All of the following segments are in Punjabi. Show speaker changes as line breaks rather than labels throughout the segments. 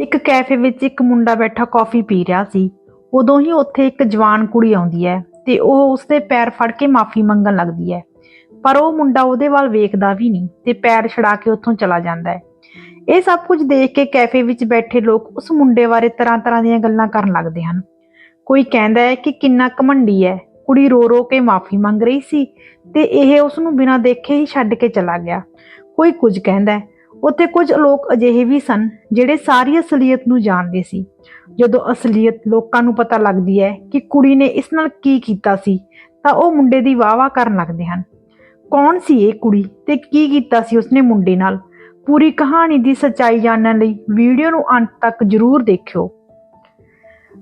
ਇੱਕ ਕੈਫੇ ਵਿੱਚ ਇੱਕ ਮੁੰਡਾ ਬੈਠਾ ਕੌਫੀ ਪੀ ਰਿਹਾ ਸੀ। ਉਦੋਂ ਹੀ ਉੱਥੇ ਇੱਕ ਜਵਾਨ ਕੁੜੀ ਆਉਂਦੀ ਹੈ ਤੇ ਉਹ ਉਸਦੇ ਪੈਰ ਫੜ ਕੇ ਮਾਫੀ ਮੰਗਣ ਲੱਗਦੀ ਹੈ। ਪਰ ਉਹ ਮੁੰਡਾ ਉਹਦੇ ਵੱਲ ਵੇਖਦਾ ਵੀ ਨਹੀਂ ਤੇ ਪੈਰ ਛੜਾ ਕੇ ਉੱਥੋਂ ਚਲਾ ਜਾਂਦਾ ਹੈ। ਇਹ ਸਭ ਕੁਝ ਦੇਖ ਕੇ ਕੈਫੇ ਵਿੱਚ ਬੈਠੇ ਲੋਕ ਉਸ ਮੁੰਡੇ ਬਾਰੇ ਤਰ੍ਹਾਂ-ਤਰ੍ਹਾਂ ਦੀਆਂ ਗੱਲਾਂ ਕਰਨ ਲੱਗਦੇ ਹਨ। ਕੋਈ ਕਹਿੰਦਾ ਹੈ ਕਿ ਕਿੰਨਾ ਘਮੰਡੀ ਹੈ, ਕੁੜੀ ਰੋ ਰੋ ਕੇ ਮਾਫੀ ਮੰਗ ਰਹੀ ਸੀ ਤੇ ਇਹ ਉਸ ਨੂੰ ਬਿਨਾਂ ਦੇਖੇ ਹੀ ਛੱਡ ਕੇ ਚਲਾ ਗਿਆ। ਕੋਈ ਕੁਝ ਕਹਿੰਦਾ ਹੈ ਉੱਥੇ ਕੁਝ ਲੋਕ ਅਜਿਹੇ ਵੀ ਸਨ ਜਿਹੜੇ ਸਾਰੀ ਅਸਲੀਅਤ ਨੂੰ ਜਾਣਦੇ ਸੀ। ਜਦੋਂ ਅਸਲੀਅਤ ਲੋਕਾਂ ਨੂੰ ਪਤਾ ਲੱਗਦੀ ਹੈ ਕਿ ਕੁੜੀ ਨੇ ਇਸ ਨਾਲ ਕੀ ਕੀਤਾ ਸੀ, ਤਾਂ ਉਹ ਮੁੰਡੇ ਦੀ ਵਾਵਾ ਕਰਨ ਲੱਗਦੇ ਹਨ। ਕੌਣ ਸੀ ਇਹ ਕੁੜੀ ਤੇ ਕੀ ਕੀਤਾ ਸੀ ਉਸਨੇ ਮੁੰਡੇ ਨਾਲ? ਪੂਰੀ ਕਹਾਣੀ ਦੀ ਸੱਚਾਈ ਜਾਣਨ ਲਈ ਵੀਡੀਓ ਨੂੰ ਅੰਤ ਤੱਕ ਜ਼ਰੂਰ ਦੇਖਿਓ।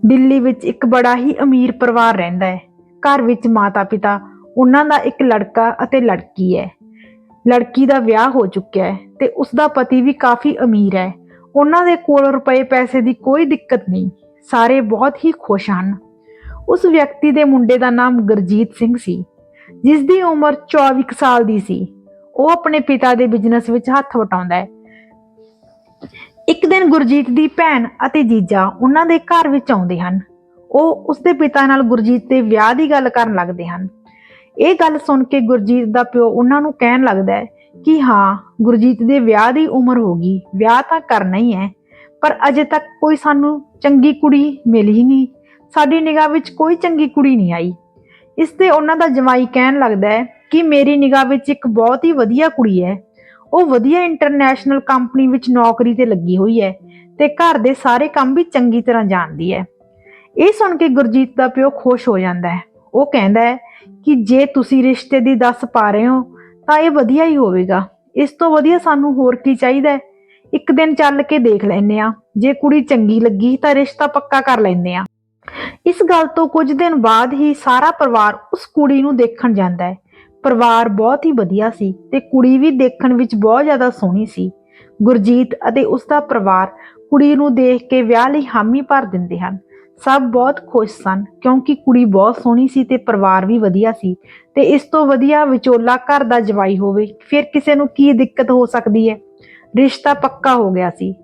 ਦਿੱਲੀ ਵਿੱਚ ਇੱਕ ਬੜਾ ਹੀ ਅਮੀਰ ਪਰਿਵਾਰ ਰਹਿੰਦਾ ਹੈ। ਘਰ ਵਿੱਚ ਮਾਤਾ-ਪਿਤਾ, ਉਹਨਾਂ ਦਾ ਇੱਕ ਲੜਕਾ ਅਤੇ ਲੜਕੀ ਹੈ। ਲੜਕੀ ਦਾ ਵਿਆਹ ਹੋ ਚੁੱਕਿਆ ਹੈ ਤੇ ਉਸ ਦਾ ਪਤੀ ਵੀ ਕਾਫੀ ਅਮੀਰ ਹੈ। ਉਹਨਾਂ ਦੇ ਕੋਲ ਰੁਪਏ ਪੈਸੇ ਦੀ ਕੋਈ ਦਿੱਕਤ ਨਹੀਂ, ਸਾਰੇ ਬਹੁਤ ਹੀ ਖੁਸ਼ ਹਨ। ਉਸ ਵਿਅਕਤੀ ਦੇ ਮੁੰਡੇ ਦਾ ਨਾਮ ਗੁਰਜੀਤ ਸਿੰਘ ਸੀ ਜਿਸ ਦੀ ਉਮਰ 24 ਕੁ ਸਾਲ ਦੀ ਸੀ। ਉਹ ਆਪਣੇ ਪਿਤਾ ਦੇ ਬਿਜ਼ਨਸ ਵਿੱਚ ਹੱਥ ਵਟਾਉਂਦਾ ਹੈ। ਇੱਕ ਦਿਨ ਗੁਰਜੀਤ ਦੀ ਭੈਣ ਅਤੇ ਜੀਜਾ ਉਹਨਾਂ ਦੇ ਘਰ ਵਿੱਚ ਆਉਂਦੇ ਹਨ। ਉਹ ਉਸਦੇ ਪਿਤਾ ਨਾਲ ਗੁਰਜੀਤ ਦੇ ਵਿਆਹ ਦੀ ਗੱਲ ਕਰਨ ਲੱਗਦੇ ਹਨ। ਇਹ ਗੱਲ ਸੁਣ ਕੇ ਗੁਰਜੀਤ ਦਾ ਪਿਓ ਉਹਨਾਂ ਨੂੰ ਕਹਿਣ ਲੱਗਦਾ ਹੈ ਕਿ ਹਾਂ, ਗੁਰਜੀਤ ਦੇ ਵਿਆਹ ਦੀ ਉਮਰ ਹੋ ਗਈ, ਵਿਆਹ ਤਾਂ ਕਰਨਾ ਹੀ ਹੈ, ਪਰ ਅਜੇ ਤੱਕ ਕੋਈ ਸਾਨੂੰ ਚੰਗੀ ਕੁੜੀ ਮਿਲ ਹੀ ਨਹੀਂ। ਸਾਡੀ ਨਿਗਾਹ ਵਿੱਚ ਕੋਈ ਚੰਗੀ ਕੁੜੀ ਨਹੀਂ ਆਈ। ਇਸ ਤੇ ਉਹਨਾਂ ਦਾ ਜਵਾਈ ਕਹਿਣ ਲੱਗਦਾ ਹੈ ਕਿ ਮੇਰੀ ਨਿਗਾਹ ਵਿੱਚ ਇੱਕ ਬਹੁਤ ਹੀ ਵਧੀਆ ਕੁੜੀ ਹੈ। ਉਹ ਵਧੀਆ ਇੰਟਰਨੈਸ਼ਨਲ ਕੰਪਨੀ ਵਿੱਚ ਨੌਕਰੀ ਤੇ ਲੱਗੀ ਹੋਈ ਹੈ ਤੇ ਘਰ ਦੇ ਸਾਰੇ ਕੰਮ ਵੀ ਚੰਗੀ ਤਰ੍ਹਾਂ ਜਾਣਦੀ ਹੈ। ਇਹ ਸੁਣ ਕੇ ਗੁਰਜੀਤ ਦਾ ਪਿਓ ਖੁਸ਼ ਹੋ ਜਾਂਦਾ ਹੈ। ਉਹ ਕਹਿੰਦਾ ਹੈ ਕਿ ਜੇ ਤੁਸੀਂ ਰਿਸ਼ਤੇ ਦੀ ਦੱਸ ਪਾ ਰਹੇ ਹੋ, ਤਾਂ ਇਹ ਵਧੀਆ ਹੀ ਹੋਵੇਗਾ। ਇਸ ਤੋਂ ਵਧੀਆ ਸਾਨੂੰ ਹੋਰ ਕੀ ਚਾਹੀਦਾ ਹੈ? ਇੱਕ ਦਿਨ ਚੱਲ ਕੇ ਦੇਖ ਲੈਨੇ ਆ ਜੇ ਕੁੜੀ ਚੰਗੀ ਲੱਗੀ, ਤਾਂ ਰਿਸ਼ਤਾ ਪੱਕਾ ਕਰ ਲੈਂਦੇ ਆ ਇਸ ਗੱਲ ਤੋਂ ਕੁਝ ਦਿਨ ਬਾਅਦ ਹੀ ਸਾਰਾ ਪਰਿਵਾਰ ਉਸ ਕੁੜੀ ਨੂੰ ਦੇਖਣ ਜਾਂਦਾ ਹੈ। ਪਰਿਵਾਰ ਬਹੁਤ ਹੀ ਵਧੀਆ ਸੀ ਤੇ ਕੁੜੀ ਵੀ ਦੇਖਣ ਵਿੱਚ ਬਹੁਤ ਜ਼ਿਆਦਾ ਸੋਹਣੀ ਸੀ। ਗੁਰਜੀਤ ਅਤੇ ਉਸ ਦਾ ਪਰਿਵਾਰ ਕੁੜੀ ਨੂੰ ਦੇਖ ਕੇ ਵਿਆਹ ਲਈ ਹਾਮੀ ਭਰ ਦਿੰਦੇ ਹਨ। ਸਭ ਬਹੁਤ ਖੁਸ਼ ਸਨ, ਕਿਉਂਕਿ ਕੁੜੀ ਬਹੁਤ ਸੋਹਣੀ ਸੀ ਤੇ ਪਰਿਵਾਰ ਵੀ ਵਧੀਆ ਸੀ। ਤੇ ਇਸ ਤੋਂ ਵਧੀਆ ਵਿਚੋਲਾ ਘਰ ਦਾ ਜਵਾਈ ਹੋਵੇ, ਫਿਰ ਕਿਸੇ ਨੂੰ ਕੀ ਦਿੱਕਤ ਹੋ ਸਕਦੀ ਹੈ? ਰਿਸ਼ਤਾ ਪੱਕਾ ਹੋ ਗਿਆ ਸੀ।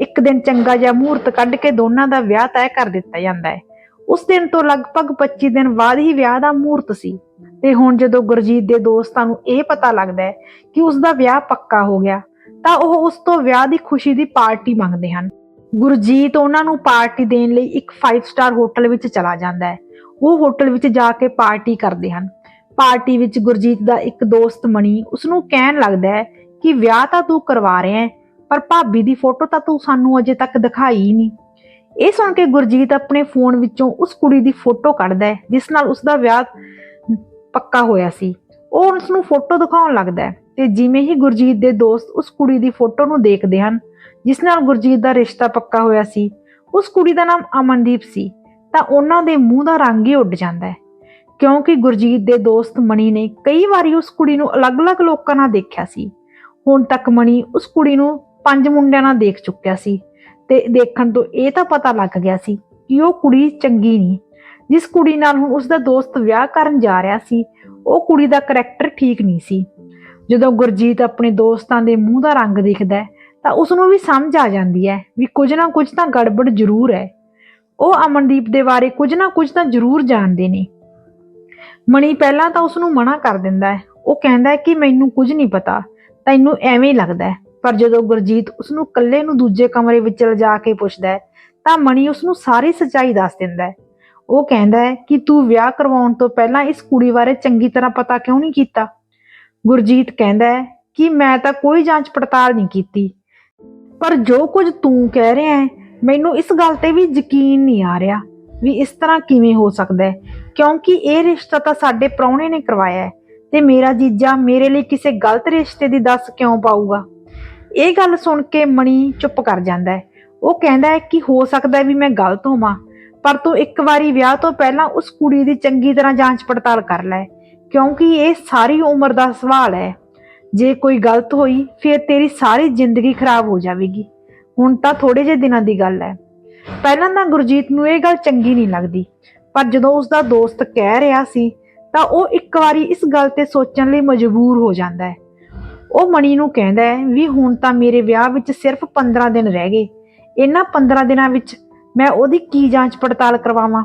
ਇੱਕ ਦਿਨ ਚੰਗਾ ਜਿਹਾ ਮਹੂਰਤ ਕੱਢ ਕੇ ਦੋਨਾਂ ਦਾ ਵਿਆਹ ਤੈਅ ਕਰ ਦਿੱਤਾ ਜਾਂਦਾ ਹੈ। ਉਸ ਦਿਨ ਤੋਂ ਲਗਭਗ 25 ਦਿਨ ਬਾਅਦ ਹੀ ਵਿਆਹ ਦਾ ਮਹੂਰਤ ਸੀ। ਤੇ ਹੁਣ ਜਦੋਂ ਗੁਰਜੀਤ ਦੇ ਦੋਸਤਾਂ ਨੂੰ ਇਹ ਪਤਾ ਲੱਗਦਾ ਹੈ ਕਿ ਉਸ ਦਾ ਵਿਆਹ ਪੱਕਾ ਹੋ ਗਿਆ, ਤਾਂ ਉਹ ਉਸ ਤੋਂ ਵਿਆਹ ਦੀ ਖੁਸ਼ੀ ਦੀ ਪਾਰਟੀ ਮੰਗਦੇ ਹਨ। ਗੁਰਜੀਤ ਉਹਨਾਂ ਨੂੰ ਪਾਰਟੀ ਦੇਣ ਲਈ ਇੱਕ 5 ਸਟਾਰ ਹੋਟਲ ਵਿੱਚ ਚਲਾ ਜਾਂਦਾ ਹੈ। ਉਹ ਹੋਟਲ ਵਿੱਚ ਜਾ ਕੇ ਪਾਰਟੀ ਕਰਦੇ ਹਨ। ਪਾਰਟੀ ਵਿੱਚ ਗੁਰਜੀਤ ਦਾ ਇੱਕ ਦੋਸਤ ਮਣੀ ਉਸ ਨੂੰ ਕਹਿਣ ਲੱਗਦਾ ਹੈ ਕਿ ਵਿਆਹ ਤਾਂ ਤੂੰ ਕਰਵਾ ਰਿਹਾ ਹੈ, ਪਰ ਭਾਬੀ ਦੀ ਫੋਟੋ ਤਾਂ ਤੂੰ ਸਾਨੂੰ ਅਜੇ ਤੱਕ ਦਿਖਾਈ ਨਹੀਂ। ਇਹ ਸੁਣ ਕੇ ਗੁਰਜੀਤ ਆਪਣੇ ਫੋਨ ਵਿੱਚੋਂ ਉਸ ਕੁੜੀ ਦੀ ਫੋਟੋ ਕੱਢਦਾ ਹੈ, ਜਿਸ ਨਾਲ ਉਸ ਦਾ ਵਿਆਹ ਪੱਕਾ ਹੋਇਆ ਸੀ। ਉਹ ਉਸ ਨੂੰ ਫੋਟੋ ਦਿਖਾਉਣ ਲੱਗਦਾ ਹੈ ਤੇ ਜਿਵੇਂ ਹੀ ਗੁਰਜੀਤ ਦੇ ਦੋਸਤ ਉਸ ਕੁੜੀ ਦੀ ਫੋਟੋ ਨੂੰ ਦੇਖਦੇ ਹਨ ਜਿਸ ਨਾਲ ਗੁਰਜੀਤ ਦਾ ਰਿਸ਼ਤਾ ਪੱਕਾ ਹੋਇਆ ਸੀ, ਉਸ ਕੁੜੀ ਦਾ ਨਾਮ ਅਮਨਦੀਪ ਸੀ, ਤਾਂ ਉਹਨਾਂ ਦੇ ਮੂੰਹ ਦਾ ਰੰਗ ਹੀ ਉੱਡ ਜਾਂਦਾ ਹੈ। ਕਿਉਂਕਿ ਗੁਰਜੀਤ ਦੇ ਦੋਸਤ ਮਣੀ ਨੇ ਕਈ ਵਾਰੀ ਉਸ ਕੁੜੀ ਨੂੰ ਅਲੱਗ-ਅਲੱਗ ਲੋਕਾਂ ਨਾਲ ਦੇਖਿਆ ਸੀ। ਹੁਣ ਤੱਕ ਮਣੀ ਉਸ ਕੁੜੀ ਨੂੰ ਪੰਜ ਮੁੰਡਿਆਂ ਨਾਲ ਦੇਖ ਚੁੱਕਿਆ ਸੀ ਤੇ ਦੇਖਣ ਤੋਂ ਇਹ ਤਾਂ ਪਤਾ ਲੱਗ ਗਿਆ ਸੀ ਕਿ ਉਹ ਕੁੜੀ ਚੰਗੀ ਨਹੀਂ। ਜਿਸ ਕੁੜੀ ਨਾਲ ਹੁਣ ਉਸ ਦਾ ਦੋਸਤ ਵਿਆਹ ਕਰਨ ਜਾ ਰਿਹਾ ਸੀ, ਉਹ ਕੁੜੀ ਦਾ ਕਰੈਕਟਰ ਠੀਕ ਨਹੀਂ ਸੀ। ਜਦੋਂ ਗੁਰਜੀਤ ਆਪਣੇ ਦੋਸਤਾਂ ਦੇ ਮੂੰਹ ਦਾ ਰੰਗ ਦੇਖਦਾ ਹੈ ਤਾਂ ਉਸ ਨੂੰ ਵੀ ਸਮਝ ਆ ਜਾਂਦੀ ਹੈ ਵੀ ਕੁਝ ਨਾ ਕੁਝ ਤਾਂ ਗੜਬੜ ਜ਼ਰੂਰ ਹੈ। ਉਹ ਅਮਨਦੀਪ ਦੇ ਬਾਰੇ ਕੁਝ ਨਾ ਕੁਝ ਤਾਂ ਜ਼ਰੂਰ ਜਾਣਦੇ ਨੇ। ਮਣੀ ਪਹਿਲਾਂ ਤਾਂ ਉਸ ਨੂੰ ਮਨਾ ਕਰ ਦਿੰਦਾ ਹੈ। ਉਹ ਕਹਿੰਦਾ ਹੈ ਕਿ ਮੈਨੂੰ ਕੁਝ ਨਹੀਂ ਪਤਾ, ਤੈਨੂੰ ਐਵੇਂ ਲੱਗਦਾ ਹੈ। ਪਰ ਜਦੋਂ ਗੁਰਜੀਤ ਉਸ ਨੂੰ ਇਕੱਲੇ ਨੂੰ ਦੂਜੇ ਕਮਰੇ ਵਿੱਚ ਲਿਜਾ ਕੇ ਪੁੱਛਦਾ ਹੈ, ਤਾਂ ਮਣੀ ਉਸ ਨੂੰ ਸਾਰੀ ਸੱਚਾਈ ਦੱਸ ਦਿੰਦਾ ਹੈ। ਉਹ ਕਹਿੰਦਾ ਹੈ ਕਿ ਤੂੰ ਵਿਆਹ ਕਰਵਾਉਣ ਤੋਂ ਪਹਿਲਾਂ ਇਸ ਕੁੜੀ ਬਾਰੇ ਚੰਗੀ ਤਰ੍ਹਾਂ ਪਤਾ ਕਿਉਂ ਨਹੀਂ ਕੀਤਾ? ਗੁਰਜੀਤ ਕਹਿੰਦਾ ਹੈ ਕਿ ਮੈਂ ਤਾਂ ਕੋਈ ਜਾਂਚ ਪੜਤਾਲ ਨਹੀਂ ਕੀਤੀ। ਪਰ ਜੋ ਕੁਝ ਤੂੰ ਕਹਿ ਰਿਹਾ ਹੈ, ਮੈਨੂੰ ਇਸ ਗੱਲ ਤੇ ਵੀ ਯਕੀਨ ਨਹੀਂ ਆ ਰਿਹਾ ਵੀ ਇਸ ਤਰ੍ਹਾਂ ਕਿਵੇਂ ਹੋ ਸਕਦਾ ਹੈ, ਕਿਉਂਕਿ ਇਹ ਰਿਸ਼ਤਾ ਤਾਂ ਸਾਡੇ ਪ੍ਰਾਹੁਣੇ ਨੇ ਕਰਵਾਇਆ ਹੈ ਤੇ ਮੇਰਾ ਜੀਜਾ ਮੇਰੇ ਲਈ ਕਿਸੇ ਗਲਤ ਰਿਸ਼ਤੇ ਦੀ ਦੱਸ ਕਿਉਂ ਪਾਊਗਾ? ਇਹ ਗੱਲ ਸੁਣ ਕੇ ਮਣੀ ਚੁੱਪ ਕਰ ਜਾਂਦਾ ਹੈ। ਉਹ ਕਹਿੰਦਾ ਹੈ ਕਿ ਹੋ ਸਕਦਾ ਹੈ ਵੀ ਮੈਂ ਗਲਤ ਹੋਵਾਂ, ਪਰ ਤੂੰ ਇੱਕ ਵਾਰੀ ਵਿਆਹ ਤੋਂ ਪਹਿਲਾਂ ਉਸ ਕੁੜੀ ਦੀ ਚੰਗੀ ਤਰ੍ਹਾਂ ਜਾਂਚ ਪੜਤਾਲ ਕਰ ਲੈ, ਕਿਉਂਕਿ ਇਹ ਸਾਰੀ ਉਮਰ ਦਾ ਸਵਾਲ ਹੈ। ਜੇ ਕੋਈ ਗਲਤ ਹੋਈ, ਫਿਰ ਤੇਰੀ ਸਾਰੀ ਜ਼ਿੰਦਗੀ ਖਰਾਬ ਹੋ ਜਾਵੇਗੀ। ਹੁਣ ਤਾਂ ਥੋੜੇ ਜਿਹੇ ਦਿਨਾਂ ਦੀ ਗੱਲ ਹੈ। ਪਹਿਲਾਂ ਤਾਂ ਗੁਰਜੀਤ ਨੂੰ ਇਹ ਗੱਲ ਚੰਗੀ ਨਹੀਂ ਲੱਗਦੀ, ਪਰ ਜਦੋਂ ਉਸ ਦਾ ਦੋਸਤ ਕਹਿ ਰਿਹਾ ਸੀ, ਤਾਂ ਉਹ ਇੱਕ ਵਾਰੀ ਇਸ ਗੱਲ ਤੇ ਸੋਚਣ ਲਈ ਮਜਬੂਰ ਹੋ ਜਾਂਦਾ ਹੈ। ਉਹ ਮਣੀ ਨੂੰ ਕਹਿੰਦਾ ਹੈ, ਵੀ ਹੁਣ ਤਾਂ ਮੇਰੇ ਵਿਆਹ ਵਿੱਚ ਸਿਰਫ 15 ਦਿਨ ਰਹਿ ਗਏ। ਇਹਨਾਂ 15 ਦਿਨਾਂ ਵਿੱਚ ਮੈਂ ਉਹਦੀ ਕੀ ਜਾਂਚ ਪੜਤਾਲ ਕਰਵਾਵਾਂ?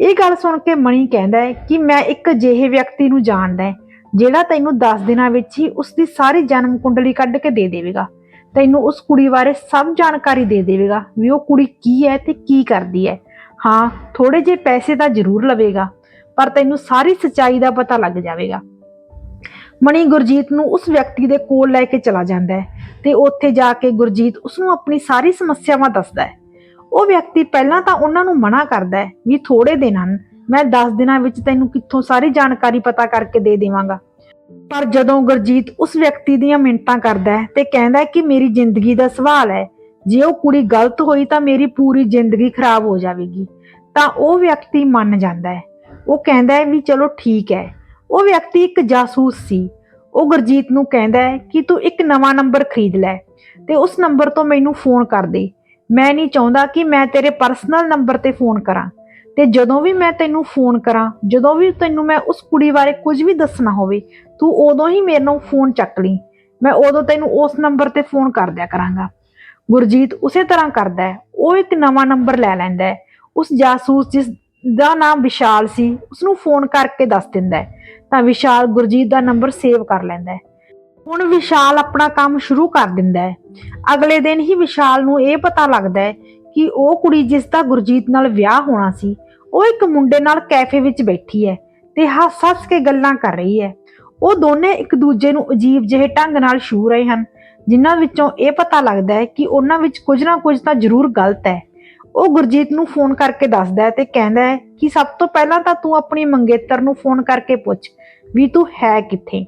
ਇਹ ਗੱਲ ਸੁਣ ਕੇ ਮਣੀ ਕਹਿੰਦਾ ਹੈ ਕਿ ਮੈਂ ਇੱਕ ਅਜਿਹੇ ਵਿਅਕਤੀ ਨੂੰ ਜਾਣਦਾ ਹੈ ਜਿਹੜਾ ਤੈਨੂੰ 10 ਦਿਨਾਂ ਵਿੱਚ ਹੀ ਉਸ ਦੀ ਸਾਰੀ ਜਨਮ ਕੁੰਡਲੀ ਕੱਢ ਕੇ ਦੇ ਦੇਵੇਗਾ, ਤੈਨੂੰ ਉਸ ਕੁੜੀ ਬਾਰੇ ਸਭ ਜਾਣਕਾਰੀ ਦੇ ਦੇਵੇਗਾ ਵੀ ਉਹ ਕੁੜੀ ਕੀ ਹੈ ਤੇ ਕੀ ਕਰਦੀ ਹੈ। ਹਾਂ ਥੋੜੇ ਜਿਹੇ ਪੈਸੇ ਤਾਂ ਜ਼ਰੂਰ ਲਵੇਗਾ, ਪਰ ਤੈਨੂੰ ਸਾਰੀ ਸੱਚਾਈ ਦਾ ਪਤਾ ਲੱਗ ਜਾਵੇਗਾ। ਮਣੀ ਗੁਰਜੀਤ ਨੂੰ ਉਸ ਵਿਅਕਤੀ ਦੇ ਕੋਲ ਲੈ ਕੇ ਚਲਾ ਜਾਂਦਾ ਹੈ ਤੇ ਉੱਥੇ ਜਾ ਕੇ ਗੁਰਜੀਤ ਉਸ ਨੂੰ ਆਪਣੀ ਸਾਰੀ ਸਮੱਸਿਆਵਾਂ ਦੱਸਦਾ ਹੈ। ਉਹ ਵਿਅਕਤੀ ਪਹਿਲਾਂ ਤਾਂ ਉਹਨਾਂ ਨੂੰ ਮਨਾ ਕਰਦਾ ਹੈ ਵੀ ਥੋੜੇ ਦਿਨ ਹਨ, ਮੈਂ 10 ਦਿਨਾਂ ਵਿੱਚ ਤੈਨੂੰ ਕਿੱਥੋਂ ਸਾਰੀ ਜਾਣਕਾਰੀ ਪਤਾ ਕਰਕੇ ਦੇ ਦੇਵਾਂਗਾ। ਪਰ ਜਦੋਂ ਗੁਰਜੀਤ ਉਸ ਵਿਅਕਤੀ ਦੀਆਂ ਮਿੰਟਾਂ ਕਰਦਾ ਹੈ ਤੇ ਕਹਿੰਦਾ ਹੈ ਕਿ ਮੇਰੀ ਜ਼ਿੰਦਗੀ ਦਾ ਸਵਾਲ ਹੈ, ਜੇ ਉਹ ਕੁੜੀ ਗਲਤ ਹੋਈ ਤਾਂ ਮੇਰੀ ਪੂਰੀ ਜ਼ਿੰਦਗੀ ਖਰਾਬ ਹੋ ਜਾਵੇਗੀ। ਤਾਂ ਉਹ ਵਿਅਕਤੀ ਮੰਨ ਜਾਂਦਾ ਹੈ। ਉਹ ਕਹਿੰਦਾ ਹੈ ਵੀ ਚਲੋ ਠੀਕ ਹੈ। ਉਹ ਵਿਅਕਤੀ ਇੱਕ ਜਾਸੂਸ ਸੀ। ਉਹ ਗੁਰਜੀਤ ਨੂੰ ਕਹਿੰਦਾ ਹੈ ਕਿ ਤੂੰ ਇੱਕ ਨਵਾਂ ਨੰਬਰ ਖਰੀਦ ਲੈ ਤੇ ਉਸ ਨੰਬਰ ਤੋਂ ਮੈਨੂੰ ਫੋਨ ਕਰ ਦੇ। ਮੈਂ ਨਹੀਂ ਚਾਹੁੰਦਾ ਕਿ ਮੈਂ ਤੇਰੇ ਪਰਸਨਲ ਨੰਬਰ ਤੇ ਫੋਨ ਕਰਾਂ ਤੇ ਜਦੋਂ ਵੀ ਮੈਂ ਤੈਨੂੰ ਫੋਨ ਕਰਾਂ, ਜਦੋਂ ਵੀ ਤੈਨੂੰ ਮੈਂ ਉਸ ਕੁੜੀ ਬਾਰੇ ਕੁਝ ਵੀ ਦੱਸਣਾ ਹੋਵੇ ਤੂੰ ਉਦੋਂ ਹੀ ਮੇਰੇ ਨੂੰ ਫੋਨ ਚੱਕ ਲਈ। ਮੈਂ ਉਦੋਂ ਤੈਨੂੰ ਉਸ ਨੰਬਰ ਤੇ ਫੋਨ ਕਰ ਦਿਆ ਕਰਾਂਗਾ। ਗੁਰਜੀਤ ਉਸੇ ਤਰ੍ਹਾਂ ਕਰਦਾ ਹੈ। ਉਹ ਇੱਕ ਨਵਾਂ ਨੰਬਰ ਲੈ ਲੈਂਦਾ ਹੈ। ਉਸ ਜਾਸੂਸ ਜਿਸ ਦਾ ਨਾਮ ਵਿਸ਼ਾਲ ਸੀ ਉਸ ਨੂੰ ਫੋਨ ਕਰਕੇ ਦੱਸ ਦਿੰਦਾ ਹੈ। ਤਾਂ ਵਿਸ਼ਾਲ ਗੁਰਜੀਤ ਦਾ ਨੰਬਰ ਸੇਵ ਕਰ ਲੈਂਦਾ ਹੈ। ਹੁਣ ਵਿਸ਼ਾਲ ਆਪਣਾ ਕੰਮ ਸ਼ੁਰੂ ਕਰ ਦਿੰਦਾ ਹੈ। ਅਗਲੇ ਦਿਨ ਹੀ ਵਿਸ਼ਾਲ ਨੂੰ ਇਹ ਪਤਾ ਲੱਗਦਾ ਹੈ ਕਿ ਉਹ ਕੁੜੀ ਜਿਸ ਦਾ ਗੁਰਜੀਤ ਨਾਲ ਵਿਆਹ ਹੋਣਾ ਸੀ, ਉਹ ਇੱਕ ਮੁੰਡੇ ਨਾਲ ਕੈਫੇ ਵਿੱਚ ਬੈਠੀ ਹੈ ਤੇ ਹੱਸ-ਹੱਸ ਕੇ ਗੱਲਾਂ ਕਰ ਰਹੀ ਹੈ। ਉਹ ਦੋਨੇ ਇੱਕ ਦੂਜੇ ਨੂੰ ਅਜੀਬ ਜਿਹੇ ਢੰਗ ਨਾਲ ਛੂ ਰਹੇ ਹਨ, ਜਿਨ੍ਹਾਂ ਵਿੱਚੋਂ ਇਹ ਪਤਾ ਲੱਗਦਾ ਹੈ ਕਿ ਉਹਨਾਂ ਵਿੱਚ ਕੁਝ ਨਾ ਕੁਝ ਤਾਂ ਜ਼ਰੂਰ ਗਲਤ ਹੈ। ਉਹ ਗੁਰਜੀਤ ਨੂੰ ਫੋਨ ਕਰਕੇ ਦੱਸਦਾ ਹੈ ਤੇ ਕਹਿੰਦਾ ਹੈ ਕਿ ਸਭ ਤੋਂ ਪਹਿਲਾਂ ਤਾਂ ਤੂੰ ਆਪਣੀ ਮੰਗੇਤਰ ਨੂੰ ਫੋਨ ਕਰਕੇ ਪੁੱਛ ਵੀ ਤੂੰ ਹੈ ਕਿੱਥੇ।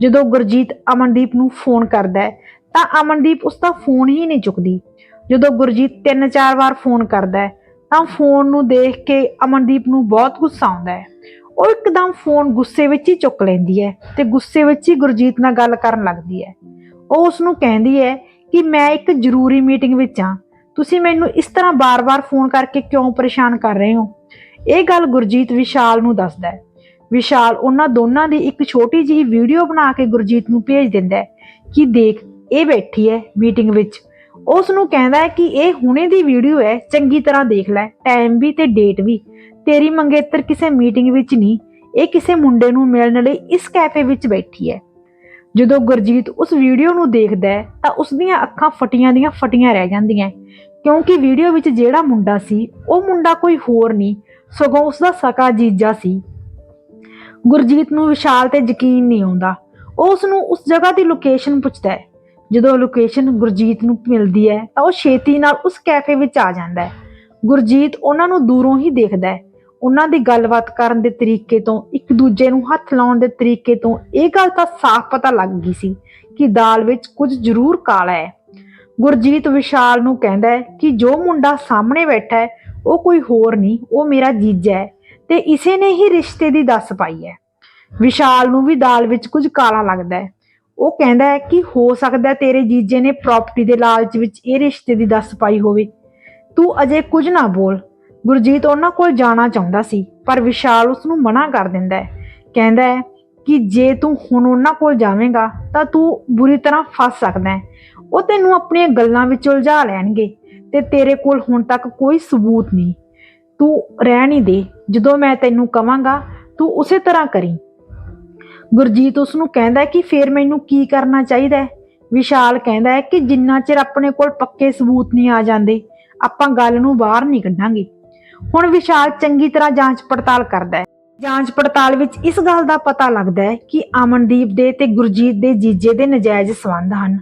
ਜਦੋਂ ਗੁਰਜੀਤ ਅਮਨਦੀਪ ਨੂੰ ਫੋਨ ਕਰਦਾ ਹੈ, ਤਾਂ ਅਮਨਦੀਪ ਉਸ ਦਾ ਫੋਨ ਹੀ ਨਹੀਂ ਚੁੱਕਦੀ। ਜਦੋਂ ਗੁਰਜੀਤ ਤਿੰਨ ਚਾਰ ਵਾਰ ਫੋਨ ਕਰਦਾ ਹੈ, ਤਾਂ ਫੋਨ ਨੂੰ ਦੇਖ ਕੇ ਅਮਨਦੀਪ ਨੂੰ ਬਹੁਤ ਗੁੱਸਾ ਆਉਂਦਾ ਹੈ। ਉਹ ਇੱਕਦਮ ਫੋਨ ਗੁੱਸੇ ਵਿੱਚ ਹੀ ਚੁੱਕ ਲੈਂਦੀ ਹੈ ਤੇ ਗੁੱਸੇ ਵਿੱਚ ਹੀ ਗੁਰਜੀਤ ਨਾਲ ਗੱਲ ਕਰਨ ਲੱਗਦੀ ਹੈ। ਉਹ ਉਸ ਨੂੰ ਕਹਿੰਦੀ ਹੈ ਕਿ ਮੈਂ ਇੱਕ ਜ਼ਰੂਰੀ ਮੀਟਿੰਗ ਵਿੱਚ ਹਾਂ। ਤੁਸੀਂ ਮੈਨੂੰ ਇਸ ਤਰ੍ਹਾਂ ਬਾਰ-ਬਾਰ ਫੋਨ ਕਰਕੇ ਕਿਉਂ ਪਰੇਸ਼ਾਨ ਕਰ ਰਹੇ ਹੋ? ਇਹ ਗੱਲ ਗੁਰਜੀਤ ਵਿਸ਼ਾਲ ਨੂੰ ਦੱਸਦਾ ਹੈ। ਵਿਸ਼ਾਲ ਉਹਨਾਂ ਦੋਨਾਂ ਦੀ ਇੱਕ ਛੋਟੀ ਜਿਹੀ ਵੀਡੀਓ ਬਣਾ ਕੇ ਗੁਰਜੀਤ ਨੂੰ ਭੇਜ ਦਿੰਦਾ ਹੈ ਕਿ ਦੇਖ, ਇਹ ਬੈਠੀ ਹੈ ਮੀਟਿੰਗ ਵਿੱਚ। ਉਸ ਨੂੰ ਕਹਿੰਦਾ ਹੈ ਕਿ ਇਹ ਹੁਣੇ ਦੀ ਵੀਡੀਓ ਹੈ, ਚੰਗੀ ਤਰ੍ਹਾਂ ਦੇਖ ਲੈ ਟਾਈਮ ਵੀ ਤੇ ਡੇਟ ਵੀ। ਤੇਰੀ ਮੰਗੇਤਰ ਕਿਸੇ ਮੀਟਿੰਗ ਵਿੱਚ ਨਹੀਂ, ਇਹ ਕਿਸੇ ਮੁੰਡੇ ਨੂੰ ਮਿਲਣ ਲਈ ਇਸ ਕੈਫੇ ਵਿੱਚ ਬੈਠੀ ਹੈ। ਜਦੋਂ ਗੁਰਜੀਤ ਉਸ ਵੀਡੀਓ ਨੂੰ ਦੇਖਦਾ ਹੈ, ਤਾਂ ਉਸ ਦੀਆਂ ਅੱਖਾਂ ਫਟੀਆਂ ਦੀਆਂ ਫਟੀਆਂ ਰਹਿ ਜਾਂਦੀਆਂ ਕਿਉਂਕਿ ਵੀਡੀਓ ਵਿੱਚ ਜਿਹੜਾ ਮੁੰਡਾ ਸੀ, ਉਹ ਮੁੰਡਾ ਕੋਈ ਹੋਰ ਨਹੀਂ, ਸਗੋਂ ਉਸ ਦਾ ਸਕਾ ਜੀਜਾ ਸੀ। ਗੁਰਜੀਤ ਨੂੰ ਵਿਸ਼ਾਲ ਤੇ ਯਕੀਨ ਨਹੀਂ ਆਉਂਦਾ। ਉਹ ਉਸ ਨੂੰ ਉਸ ਜਗ੍ਹਾ ਦੀ ਲੋਕੇਸ਼ਨ ਪੁੱਛਦਾ ਹੈ। ਜਦੋਂ ਲੋਕੇਸ਼ਨ ਗੁਰਜੀਤ ਨੂੰ ਮਿਲਦੀ ਹੈ, ਤਾਂ ਉਹ ਛੇਤੀ ਨਾਲ ਉਸ ਕੈਫੇ ਵਿੱਚ ਆ ਜਾਂਦਾ ਹੈ। ਗੁਰਜੀਤ ਉਹਨਾਂ ਨੂੰ ਦੂਰੋਂ ਹੀ ਦੇਖਦਾ ਹੈ। ਉਹਨਾਂ ਦੀ ਗੱਲਬਾਤ ਕਰਨ ਦੇ ਤਰੀਕੇ ਤੋਂ, ਇੱਕ ਦੂਜੇ ਨੂੰ ਹੱਥ ਲਾਉਣ ਦੇ ਤਰੀਕੇ ਤੋਂ ਇਹ ਗੱਲ ਤਾਂ ਸਾਫ਼ ਪਤਾ ਲੱਗ ਗਈ ਸੀ ਕਿ ਦਾਲ ਵਿੱਚ ਕੁਝ ਜ਼ਰੂਰ ਕਾਲਾ ਹੈ। ਗੁਰਜੀਤ ਵਿਸ਼ਾਲ ਨੂੰ ਕਹਿੰਦਾ ਹੈ ਕਿ ਜੋ ਮੁੰਡਾ ਸਾਹਮਣੇ ਬੈਠਾ ਹੈ, ਉਹ ਕੋਈ ਹੋਰ ਨਹੀਂ, ਉਹ ਮੇਰਾ ਜੀਜਾ ਹੈ ਤੇ ਇਸੇ ਨੇ ਹੀ ਰਿਸ਼ਤੇ ਦੀ ਦੱਸ ਪਾਈ ਹੈ। ਵਿਸ਼ਾਲ ਨੂੰ ਵੀ ਦਾਲ ਵਿੱਚ ਕੁਝ ਕਾਲਾ ਲੱਗਦਾ ਹੈ। ਉਹ ਕਹਿੰਦਾ ਹੈ ਕਿ ਹੋ ਸਕਦਾ ਤੇਰੇ ਜੀਜੇ ਨੇ ਪ੍ਰਾਪਰਟੀ ਦੇ ਲਾਲਚ ਵਿੱਚ ਇਹ ਰਿਸ਼ਤੇ ਦੀ ਦੱਸ ਪਾਈ ਹੋਵੇ। ਤੂੰ ਅਜੇ ਕੁਝ ਨਾ ਬੋਲ। ਗੁਰਜੀਤ ਉਹਨਾਂ ਕੋਲ ਜਾਣਾ ਚਾਹੁੰਦਾ ਸੀ, ਪਰ ਵਿਸ਼ਾਲ ਉਸ ਨੂੰ ਮਨਾ ਕਰ ਦਿੰਦਾ ਹੈ। ਕਹਿੰਦਾ ਹੈ ਕਿ ਜੇ ਤੂੰ ਹੁਣ ਉਹਨਾਂ ਕੋਲ ਜਾਵੇਂਗਾ, ਤਾਂ ਤੂੰ ਬੁਰੀ ਤਰ੍ਹਾਂ ਫਸ ਸਕਦਾ ਹੈ। ਉਹ ਤੈਨੂੰ ਆਪਣੀਆਂ ਗੱਲਾਂ ਵਿੱਚ ਉਲਝਾ ਲੈਣਗੇ ਤੇ ਤੇਰੇ ਕੋਲ ਹੁਣ ਤੱਕ ਕੋਈ ਸਬੂਤ ਨਹੀਂ। ਤੂੰ ਰਹਿਣ ਹੀ ਦੇ। ਜਦੋਂ ਮੈਂ ਤੈਨੂੰ ਕਵਾਂਗਾ, ਤੂੰ ਉਸੇ ਤਰ੍ਹਾਂ ਕਰੀ। ਗੁਰਜੀਤ ਉਸ ਨੂੰ ਕਹਿੰਦਾ ਹੈ ਕਿ ਫੇਰ ਮੈਨੂੰ ਕੀ ਕਰਨਾ ਚਾਹੀਦਾ ਹੈ? ਵਿਸ਼ਾਲ ਕਹਿੰਦਾ ਹੈ ਕਿ ਜਿੰਨਾ ਚਿਰ ਆਪਣੇ ਕੋਲ ਪੱਕੇ ਸਬੂਤ ਨਹੀਂ ਆ ਜਾਂਦੇ, ਆਪਾਂ ਗੱਲ ਨੂੰ ਬਾਹਰ ਨਹੀਂ ਕੱਢਾਂਗੇ। ਹੁਣ ਵਿਸ਼ਾਲ ਚੰਗੀ ਤਰ੍ਹਾਂ ਜਾਂਚ ਪੜਤਾਲ ਕਰਦਾ ਹੈ। ਜਾਂਚ ਪੜਤਾਲ ਵਿੱਚ ਇਸ ਗੱਲ ਦਾ ਪਤਾ ਲੱਗਦਾ ਹੈ ਕਿ ਅਮਨਦੀਪ ਦੇ ਤੇ ਗੁਰਜੀਤ ਦੇ ਜੀਜੇ ਦੇ ਨਜਾਇਜ਼ ਸੰਬੰਧ ਹਨ।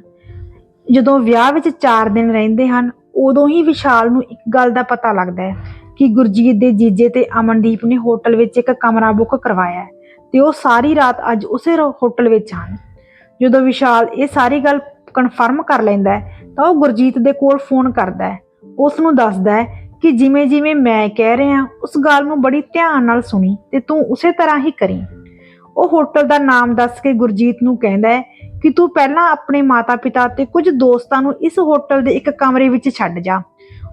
ਜਦੋਂ ਵਿਆਹ ਵਿੱਚ 4 ਦਿਨ ਰਹਿੰਦੇ ਹਨ, ਉਦੋਂ ਹੀ ਵਿਸ਼ਾਲ ਨੂੰ ਇੱਕ ਗੱਲ ਦਾ ਪਤਾ ਲੱਗਦਾ ਹੈ ਕਿ ਗੁਰਜੀਤ ਦੇ ਜੀਜੇ ਤੇ ਅਮਨਦੀਪ ਨੇ ਹੋਟਲ ਵਿੱਚ ਇੱਕ ਕਮਰਾ ਬੁੱਕ ਕਰਵਾਇਆ ਹੈ। ਤੇ ਉਹ ਸਾਰੀ ਰਾਤ ਅੱਜ ਉਸੇ ਹੋਟਲ ਵਿੱਚ ਹਨ। ਜਦੋਂ ਵਿਸ਼ਾਲ ਇਹ ਸਾਰੀ ਗੱਲ ਕਨਫਰਮ ਕਰ ਲੈਂਦਾ ਹੈ, ਤਾਂ ਉਹ ਗੁਰਜੀਤ ਦੇ ਕੋਲ ਫੋਨ ਕਰਦਾ ਹੈ। ਉਸ ਨੂੰ ਦੱਸਦਾ ਹੈ ਕਿ ਜਿਵੇਂ ਜਿਵੇਂ ਮੈਂ ਕਹਿ ਰਿਹਾ, ਉਸ ਗੱਲ ਨੂੰ ਬੜੀ ਧਿਆਨ ਨਾਲ ਸੁਣੀ ਤੇ ਤੂੰ ਉਸੇ ਤਰ੍ਹਾਂ ਹੀ ਕਰੀ। ਉਹ ਹੋਟਲ ਦਾ ਨਾਮ ਦੱਸ ਕੇ ਗੁਰਜੀਤ ਨੂੰ ਕਹਿੰਦਾ ਹੈ ਕਿ ਤੂੰ ਪਹਿਲਾਂ ਆਪਣੇ ਮਾਤਾ-ਪਿਤਾ ਤੇ ਕੁਝ ਦੋਸਤਾਂ ਨੂੰ ਇਸ ਹੋਟਲ ਦੇ ਇੱਕ ਕਮਰੇ ਵਿੱਚ ਛੱਡ ਜਾ।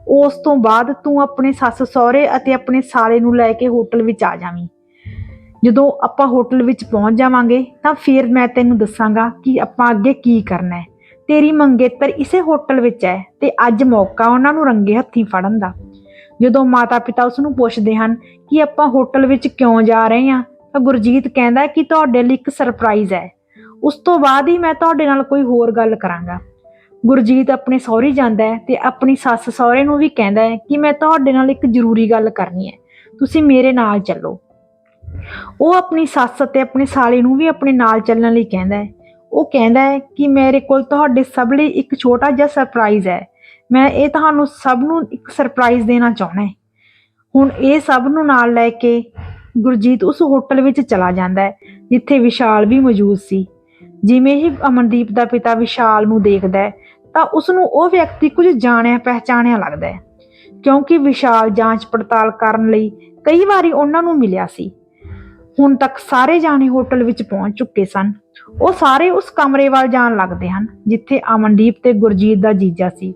ਉਸ ਤੋਂ ਬਾਅਦ ਤੂੰ ਆਪਣੇ ਸੱਸ ਸਹੁਰੇ ਅਤੇ ਆਪਣੇ ਸਾਲੇ ਨੂੰ ਲੈ ਕੇ ਹੋਟਲ ਵਿੱਚ ਆ ਜਾਵੀਂ। ਜਦੋਂ ਆਪਾਂ ਹੋਟਲ ਵਿੱਚ ਪਹੁੰਚ ਜਾਵਾਂਗੇ, ਤਾਂ ਫਿਰ ਮੈਂ ਤੈਨੂੰ ਦੱਸਾਂਗਾ ਕਿ ਆਪਾਂ ਅੱਗੇ ਕੀ ਕਰਨਾ ਹੈ। ਤੇਰੀ ਮੰਗੇਤਰ ਇਸੇ ਹੋਟਲ ਵਿੱਚ ਹੈ ਤੇ ਅੱਜ ਮੌਕਾ ਉਹਨਾਂ ਨੂੰ ਰੰਗੇ ਹੱਥੀਂ ਫੜਨ ਦਾ। ਜਦੋਂ ਮਾਤਾ-ਪਿਤਾ ਉਸ ਨੂੰ ਪੁੱਛਦੇ ਹਨ ਕਿ ਆਪਾਂ ਹੋਟਲ ਵਿੱਚ ਕਿਉਂ ਜਾ ਰਹੇ ਹਾਂ, ਤਾਂ ਗੁਰਜੀਤ ਕਹਿੰਦਾ ਕਿ ਤੁਹਾਡੇ ਲਈ ਇੱਕ ਸਰਪ੍ਰਾਈਜ਼ ਹੈ। ਉਸ ਤੋਂ ਬਾਅਦ ਹੀ ਮੈਂ ਤੁਹਾਡੇ ਨਾਲ ਕੋਈ ਹੋਰ ਗੱਲ ਕਰਾਂਗਾ। ਗੁਰਜੀਤ ਆਪਣੇ ਸਹੁਰੇ ਜਾਂਦਾ ਹੈ ਤੇ ਆਪਣੀ ਸੱਸ ਸਹੁਰੇ ਨੂੰ ਵੀ ਕਹਿੰਦਾ ਹੈ ਕਿ ਮੈਂ ਤੁਹਾਡੇ ਨਾਲ ਇੱਕ ਜ਼ਰੂਰੀ ਗੱਲ ਕਰਨੀ ਹੈ। ਤੁਸੀਂ ਮੇਰੇ ਨਾਲ ਚੱਲੋ। ਉਹ ਆਪਣੀ ਸੱਸ ਅਤੇ ਆਪਣੇ ਸਾਲੇ ਨੂੰ ਵੀ ਆਪਣੇ ਨਾਲ ਚੱਲਣ ਲਈ ਕਹਿੰਦਾ ਹੈ। ਉਹ ਕਹਿੰਦਾ ਹੈ ਕਿ ਮੇਰੇ ਕੋਲ ਤੁਹਾਡੇ ਸਭ ਲਈ ਇੱਕ ਛੋਟਾ ਜਿਹਾ ਸਰਪ੍ਰਾਈਜ਼ ਹੈ। ਮੈਂ ਇਹ ਤੁਹਾਨੂੰ ਸਭ ਨੂੰ ਇੱਕ ਸਰਪ੍ਰਾਈਜ਼ ਦੇਣਾ ਚਾਹੁੰਦਾ ਹਾਂ। ਹੁਣ ਇਹ ਸਭ ਨੂੰ ਨਾਲ ਲੈ ਕੇ ਗੁਰਜੀਤ ਉਸ ਹੋਟਲ ਵਿੱਚ ਚਲਾ ਜਾਂਦਾ ਹੈ, ਜਿੱਥੇ ਵਿਸ਼ਾਲ ਵੀ ਮੌਜੂਦ ਸੀ। ਜਿਵੇਂ ਹੀ ਅਮਨਦੀਪ ਦਾ ਪਿਤਾ ਵਿਸ਼ਾਲ ਨੂੰ ਦੇਖਦਾ ਹੈ, ਤਾਂ ਉਸ ਨੂੰ ਉਹ ਵਿਅਕਤੀ ਕੁਝ ਜਾਣਿਆ ਪਹਿਚਾਣਿਆ ਲੱਗਦਾ ਹੈ। ਕਿਉਂਕਿ ਵਿਸ਼ਾਲ ਜਾਂਚ ਪੜਤਾਲ ਕਰਨ ਲਈ ਕਈ ਵਾਰੀ ਉਹਨਾਂ ਨੂੰ ਮਿਲਿਆ ਸੀ। ਹੁਣ ਤੱਕ ਸਾਰੇ ਜਾਣੇ ਹੋਟਲ ਵਿੱਚ ਪਹੁੰਚ ਚੁੱਕੇ ਸਨ। ਉਹ ਸਾਰੇ ਉਸ ਕਮਰੇ ਵੱਲ ਜਾਣ ਲੱਗਦੇ ਹਨ, ਜਿੱਥੇ ਅਮਨਦੀਪ ਤੇ ਗੁਰਜੀਤ ਦਾ ਜੀਜਾ ਸੀ।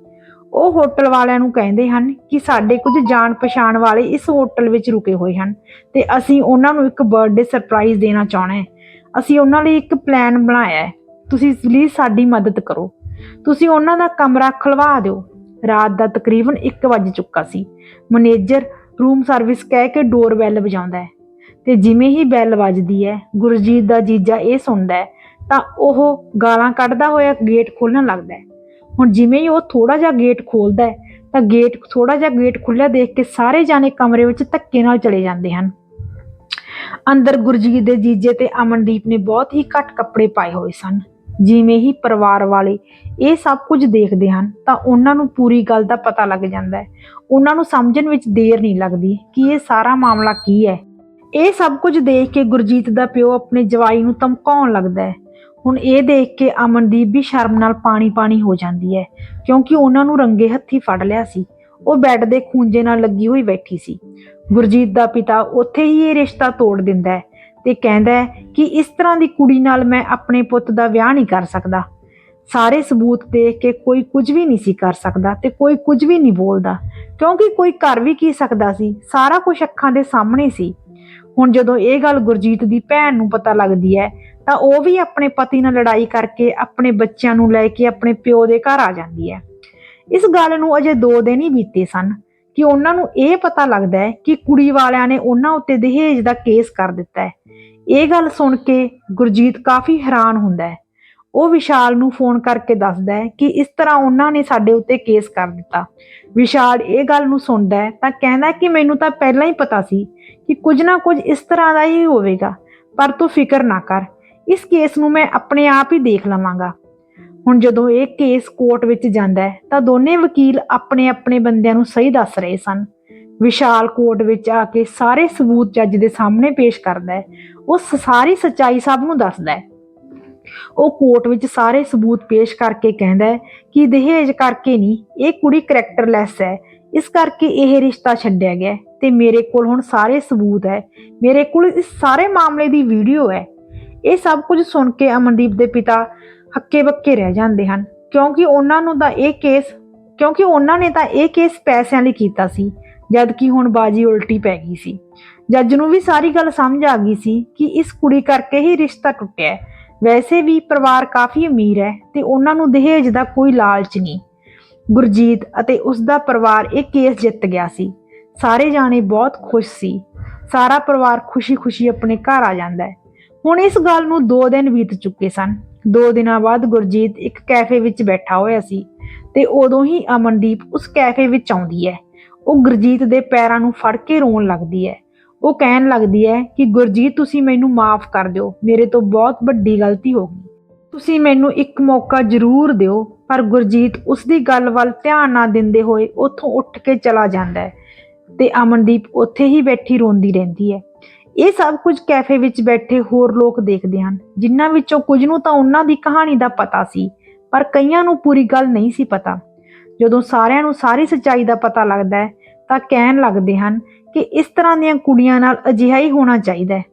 ਉਹ ਹੋਟਲ ਵਾਲਿਆਂ ਨੂੰ ਕਹਿੰਦੇ ਹਨ ਕਿ ਸਾਡੇ ਕੁਝ ਜਾਣ ਪਛਾਣ ਵਾਲੇ ਇਸ ਹੋਟਲ ਵਿੱਚ ਰੁਕੇ ਹੋਏ ਹਨ ਤੇ ਅਸੀਂ ਉਹਨਾਂ ਨੂੰ ਇੱਕ ਬਰਥਡੇ ਸਰਪ੍ਰਾਈਜ਼ ਦੇਣਾ ਚਾਹੁੰਦੇ ਹਾਂ। ਅਸੀਂ ਉਹਨਾਂ ਲਈ ਇੱਕ ਪਲਾਨ ਬਣਾਇਆ ਹੈ। ਤੁਸੀਂ ਪਲੀਜ਼ ਸਾਡੀ ਮਦਦ ਕਰੋ। ਤੁਸੀਂ ਉਹਨਾਂ ਦਾ ਕਮਰਾ ਖਲਵਾ ਦਿਓ। ਰਾਤ ਦਾ ਤਕਰੀਬਨ 1 ਵਜ ਚੁੱਕਾ ਸੀ। ਮੈਨੇਜਰ ਰੂਮ ਸਰਵਿਸ ਕਹਿ ਕੇ ਡੋਰ ਬੈਲ ਵਜਾਉਂਦਾ ਹੈ। ਤੇ ਜਿਵੇਂ ਹੀ ਬੈਲ ਵੱਜਦੀ ਹੈ, ਗੁਰਜੀਤ ਦਾ ਜੀਜਾ ਇਹ ਸੁਣਦਾ ਹੈ, ਤਾਂ ਉਹ ਗਾਲਾਂ ਕੱਢਦਾ ਹੋਇਆ ਗੇਟ ਖੋਲਣ ਲੱਗਦਾ ਹੈ। ਹੁਣ ਜਿਵੇਂ ਹੀ ਉਹ ਥੋੜਾ ਜਿਹਾ ਗੇਟ ਖੋਲਦਾ ਹੈ, ਤਾਂ ਗੇਟ ਥੋੜਾ ਜਿਹਾ ਗੇਟ ਖੁੱਲਿਆ ਦੇਖ ਕੇ ਸਾਰੇ ਜਾਣੇ ਕਮਰੇ ਵਿੱਚ ਧੱਕੇ ਨਾਲ ਚਲੇ ਜਾਂਦੇ ਹਨ। ਅੰਦਰ ਗੁਰਜੀਤ ਦੇ ਜੀਜੇ ਤੇ ਅਮਨਦੀਪ ਨੇ ਬਹੁਤ ਹੀ ਘੱਟ ਕੱਪੜੇ ਪਾਏ ਹੋਏ ਸਨ। ਜਿਵੇਂ ਹੀ ਪਰਿਵਾਰ ਵਾਲੇ ਇਹ ਸਭ ਕੁਝ ਦੇਖਦੇ ਹਨ, ਤਾਂ ਉਹਨਾਂ ਨੂੰ ਪੂਰੀ ਗੱਲ ਦਾ ਪਤਾ ਲੱਗ ਜਾਂਦਾ ਹੈ। ਉਹਨਾਂ ਨੂੰ ਸਮਝਣ ਵਿੱਚ ਦੇਰ ਨਹੀਂ ਲੱਗਦੀ ਕਿ ਇਹ ਸਾਰਾ ਮਾਮਲਾ ਕੀ ਹੈ। ਇਹ ਸਭ ਕੁਝ ਦੇਖ ਕੇ ਗੁਰਜੀਤ ਦਾ ਪਿਓ ਆਪਣੇ ਜਵਾਈ ਨੂੰ ਧਮਕਾਉਣ ਲੱਗਦਾ ਹੈ। ਹੁਣ ਇਹ ਦੇਖ ਕੇ ਅਮਨਦੀਪ ਵੀ ਸ਼ਰਮ ਨਾਲ ਪਾਣੀ-ਪਾਣੀ ਹੋ ਜਾਂਦੀ ਹੈ, ਕਿਉਂਕਿ ਉਹਨਾਂ ਨੂੰ ਰੰਗੇ ਹੱਥੀ ਫੜ ਲਿਆ ਸੀ। ਉਹ ਬੈੱਡ ਦੇ ਖੂੰਜੇ ਨਾਲ ਲੱਗੀ ਹੋਈ ਬੈਠੀ ਸੀ। ਗੁਰਜੀਤ ਦਾ ਪਿਤਾ ਉੱਥੇ ਹੀ ਇਹ ਰਿਸ਼ਤਾ ਤੋੜ ਦਿੰਦਾ ਹੈ ਤੇ ਕਹਿੰਦਾ ਹੈ ਕਿ ਇਸ ਤਰ੍ਹਾਂ ਦੀ ਕੁੜੀ ਨਾਲ ਮੈਂ ਆਪਣੇ ਪੁੱਤ ਦਾ ਵਿਆਹ ਨਹੀਂ ਕਰ ਸਕਦਾ। ਸਾਰੇ ਸਬੂਤ ਦੇਖ ਕੇ ਕੋਈ ਕੁਝ ਵੀ ਨਹੀਂ ਸੀ ਕਰ ਸਕਦਾ ਤੇ ਕੋਈ ਕੁਝ ਵੀ ਨਹੀਂ ਬੋਲਦਾ, ਕਿਉਂਕਿ ਕੋਈ ਕਰ ਵੀ ਕੀ ਸਕਦਾ ਸੀ? ਸਾਰਾ ਕੁਝ ਅੱਖਾਂ ਦੇ ਸਾਹਮਣੇ ਸੀ। ਹੁਣ ਜਦੋਂ ਇਹ ਗੱਲ ਗੁਰਜੀਤ ਦੀ ਭੈਣ ਨੂੰ ਪਤਾ ਲੱਗਦੀ ਹੈ, ਤਾਂ ਉਹ ਵੀ ਆਪਣੇ ਪਤੀ ਨਾਲ ਲੜਾਈ ਕਰਕੇ ਆਪਣੇ ਬੱਚਿਆਂ ਨੂੰ ਲੈ ਕੇ ਆਪਣੇ ਪਿਓ ਦੇ ਘਰ ਆ ਜਾਂਦੀ ਹੈ। ਇਸ ਗੱਲ ਨੂੰ ਅਜੇ 2 ਦਿਨ ਹੀ ਬੀਤੇ ਸਨ ਕਿ ਉਹਨਾਂ ਨੂੰ ਇਹ ਪਤਾ ਲੱਗਦਾ ਹੈ ਕਿ ਕੁੜੀ ਵਾਲਿਆਂ ਨੇ ਉਹਨਾਂ ਉੱਤੇ ਦਹੇਜ ਦਾ ਕੇਸ ਕਰ ਦਿੱਤਾ ਹੈ। ਇਹ ਗੱਲ ਸੁਣ ਕੇ ਗੁਰਜੀਤ ਕਾਫੀ ਹੈਰਾਨ ਹੁੰਦਾ ਹੈ। ਉਹ ਵਿਸ਼ਾਲ ਨੂੰ ਫੋਨ ਕਰਕੇ ਦੱਸਦਾ ਹੈ ਕਿ ਇਸ ਤਰ੍ਹਾਂ ਉਹਨਾਂ ਨੇ ਸਾਡੇ ਉੱਤੇ ਕੇਸ ਕਰ ਦਿੱਤਾ। ਵਿਸ਼ਾਲ ਇਹ ਗੱਲ ਨੂੰ ਸੁਣਦਾ ਹੈ ਤਾਂ ਕਹਿੰਦਾ ਕਿ ਮੈਨੂੰ ਤਾਂ ਪਹਿਲਾਂ ਹੀ ਪਤਾ ਸੀ ਕਿ ਕੁਝ ਨਾ ਕੁਝ ਇਸ ਤਰ੍ਹਾਂ ਦਾ ਹੀ ਹੋਵੇਗਾ। ਪਰ ਤੂੰ ਫਿਕਰ ਨਾ ਕਰ, ਇਸ ਕੇਸ ਨੂੰ ਮੈਂ ਆਪਣੇ ਆਪ ਹੀ ਦੇਖ ਲਵਾਂਗਾ। ਹੁਣ ਜਦੋਂ ਇਹ ਕੇਸ ਕੋਰਟ ਵਿੱਚ ਜਾਂਦਾ ਹੈ, ਤਾਂ ਦੋਨੇ ਵਕੀਲ ਆਪਣੇ ਆਪਣੇ ਬੰਦਿਆਂ ਨੂੰ ਸਹੀ ਦੱਸ ਰਹੇ ਸਨ। ਵਿਸ਼ਾਲ ਕੋਰਟ ਵਿੱਚ ਆ ਕੇ ਸਾਰੇ ਸਬੂਤ ਜੱਜ ਦੇ ਸਾਹਮਣੇ ਪੇਸ਼ ਕਰਦਾ ਹੈ। ਉਹ ਸਾਰੀ ਸੱਚਾਈ ਸਭ ਨੂੰ ਦੱਸਦਾ ਹੈ। ਉਹ ਕੋਰਟ ਵਿੱਚ ਸਾਰੇ ਸਬੂਤ ਪੇਸ਼ ਕਰਕੇ ਕਹਿੰਦਾ ਹੈ ਕਿ ਦਹੇਜ ਕਰਕੇ ਨਹੀਂ, ਇਹ ਕੁੜੀ ਕਰੈਕਟਰਲੈਸ ਹੈ। ਇਸ ਕਰਕੇ ਇਹ ਰਿਸ਼ਤਾ ਛੱਡਿਆ ਗਿਆ ਹੈ। ਤੇ ਮੇਰੇ ਕੋਲ ਹੁਣ ਸਾਰੇ ਸਬੂਤ ਹੈ। ਮੇਰੇ ਕੋਲ ਇਸ ਸਾਰੇ ਮਾਮਲੇ ਦੀ ਵੀਡੀਓ ਹੈ। ਇਹ ਸਭ ਕੁਝ ਸੁਣ ਕੇ ਅਮਨਦੀਪ ਦੇ ਪਿਤਾ ਹੱਕੇ ਬੱਕੇ ਰਹਿ ਜਾਂਦੇ ਹਨ। ਕਿਉਂਕਿ ਉਹਨਾਂ ਨੂੰ ਤਾਂ ਇਹ ਕੇਸ ਕਿਉਂਕਿ ਉਹਨਾਂ ਨੇ ਤਾਂ ਇਹ ਕੇਸ ਪੈਸਿਆਂ ਲਈ ਕੀਤਾ ਸੀ ਜਦ ਕਿ ਹੁਣ ਬਾਜੀ ਉਲਟੀ ਪੈ ਗਈ ਸੀ। ਜੱਜ ਨੂੰ ਵੀ ਸਾਰੀ ਗੱਲ ਸਮਝ ਆ ਗਈ ਸੀ ਕਿ ਇਸ ਕੁੜੀ ਕਰਕੇ ਹੀ ਰਿਸ਼ਤਾ ਟੁੱਟਿਆ ਵੈਸੇ ਵੀ ਪਰਿਵਾਰ ਕਾਫੀ ਅਮੀਰ ਹੈ ਤੇ ਉਹਨਾਂ ਨੂੰ ਦਹੇਜ ਦਾ ਕੋਈ ਲਾਲਚ ਨਹੀਂ। ਗੁਰਜੀਤ ਅਤੇ ਉਸ ਦਾ ਪਰਿਵਾਰ ਇਹ ਕੇਸ ਜਿੱਤ ਗਿਆ ਸੀ। ਸਾਰੇ ਜਾਣੇ ਬਹੁਤ ਖੁਸ਼ ਸੀ। ਸਾਰਾ ਪਰਿਵਾਰ ਖੁਸ਼ੀ-ਖੁਸ਼ੀ ਆਪਣੇ ਘਰ ਆ ਜਾਂਦਾ ਹੈ। ਹੁਣ ਇਸ ਗੱਲ ਨੂੰ 2 ਦਿਨ ਬੀਤ ਚੁੱਕੇ ਸਨ। 2 ਦਿਨਾਂ ਬਾਅਦ ਗੁਰਜੀਤ ਇੱਕ ਕੈਫੇ ਵਿੱਚ ਬੈਠਾ ਹੋਇਆ ਸੀ ਤੇ ਉਦੋਂ ਹੀ ਅਮਨਦੀਪ ਉਸ ਕੈਫੇ ਵਿੱਚ ਆਉਂਦੀ ਹੈ। ਉਹ ਗੁਰਜੀਤ ਦੇ ਪੈਰਾਂ ਨੂੰ ਫੜ ਕੇ ਰੋਣ ਲੱਗਦੀ ਹੈ। ਉਹ ਕਹਿਣ ਲੱਗਦੀ ਹੈ ਕਿ, ਗੁਰਜੀਤ, ਤੁਸੀਂ ਮੈਨੂੰ ਮਾਫ ਕਰ ਦਿਓ। ਮੇਰੇ ਤੋਂ ਬਹੁਤ ਵੱਡੀ ਗਲਤੀ ਹੋ ਗਈ। ਤੁਸੀਂ ਮੈਨੂੰ ਇੱਕ ਮੌਕਾ ਜ਼ਰੂਰ ਦਿਓ। ਪਰ ਗੁਰਜੀਤ ਉਸ ਦੀ ਗੱਲ ਵੱਲ ਧਿਆਨ ਨਾ ਦਿੰਦੇ ਹੋਏ ਉੱਥੋਂ ਉੱਠ ਕੇ ਚਲਾ ਜਾਂਦਾ ਹੈ। ਤੇ ਅਮਨਦੀਪ ਉੱਥੇ ਹੀ ਬੈਠੀ ਰੋਂਦੀ ਰਹਿੰਦੀ ਹੈ। ਇਹ ਸਭ ਕੁਝ ਕੈਫੇ ਵਿੱਚ ਬੈਠੇ ਹੋਰ ਲੋਕ ਦੇਖਦੇ ਹਨ। ਜਿਨ੍ਹਾਂ ਵਿੱਚੋਂ ਕੁਝ ਨੂੰ ਤਾਂ ਉਹਨਾਂ ਦੀ ਕਹਾਣੀ ਦਾ ਪਤਾ ਸੀ, ਪਰ ਕਈਆਂ ਨੂੰ ਪੂਰੀ ਗੱਲ ਨਹੀਂ ਸੀ ਪਤਾ। ਜਦੋਂ ਸਾਰਿਆਂ ਨੂੰ ਸਾਰੀ ਸੱਚਾਈ ਦਾ ਪਤਾ ਲੱਗਦਾ ਹੈ, ਤਾਂ ਕਹਿਣ ਲੱਗਦੇ ਹਨ ਕਿ ਇਸ ਤਰ੍ਹਾਂ ਦੀਆਂ ਕੁੜੀਆਂ ਨਾਲ ਅਜਿਹਾ ਹੀ ਹੋਣਾ ਚਾਹੀਦਾ ਹੈ।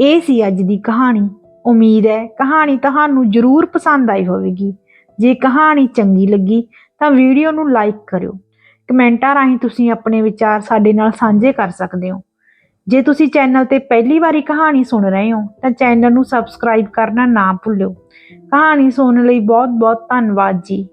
ਇਹ ਸੀ ਅੱਜ ਦੀ ਕਹਾਣੀ। ਉਮੀਦ ਹੈ ਕਹਾਣੀ ਤੁਹਾਨੂੰ ਜ਼ਰੂਰ ਪਸੰਦ ਆਈ ਹੋਵੇਗੀ। ਜੇ ਕਹਾਣੀ ਚੰਗੀ ਲੱਗੀ ਤਾਂ ਵੀਡੀਓ ਨੂੰ ਲਾਈਕ ਕਰਿਓ। ਕਮੈਂਟਾਂ ਰਾਹੀਂ ਤੁਸੀਂ ਆਪਣੇ ਵਿਚਾਰ ਸਾਡੇ ਨਾਲ ਸਾਂਝੇ ਕਰ ਸਕਦੇ ਹੋ। ਜੇ ਤੁਸੀਂ ਚੈਨਲ ਤੇ ਪਹਿਲੀ ਵਾਰੀ ਕਹਾਣੀ ਸੁਣ ਰਹੇ ਹੋ, ਤਾਂ ਚੈਨਲ ਨੂੰ ਸਬਸਕ੍ਰਾਈਬ ਕਰਨਾ ਨਾ ਭੁੱਲਿਓ। ਕਹਾਣੀ ਸੁਣਨ ਲਈ ਬਹੁਤ ਬਹੁਤ ਧੰਨਵਾਦ ਜੀ।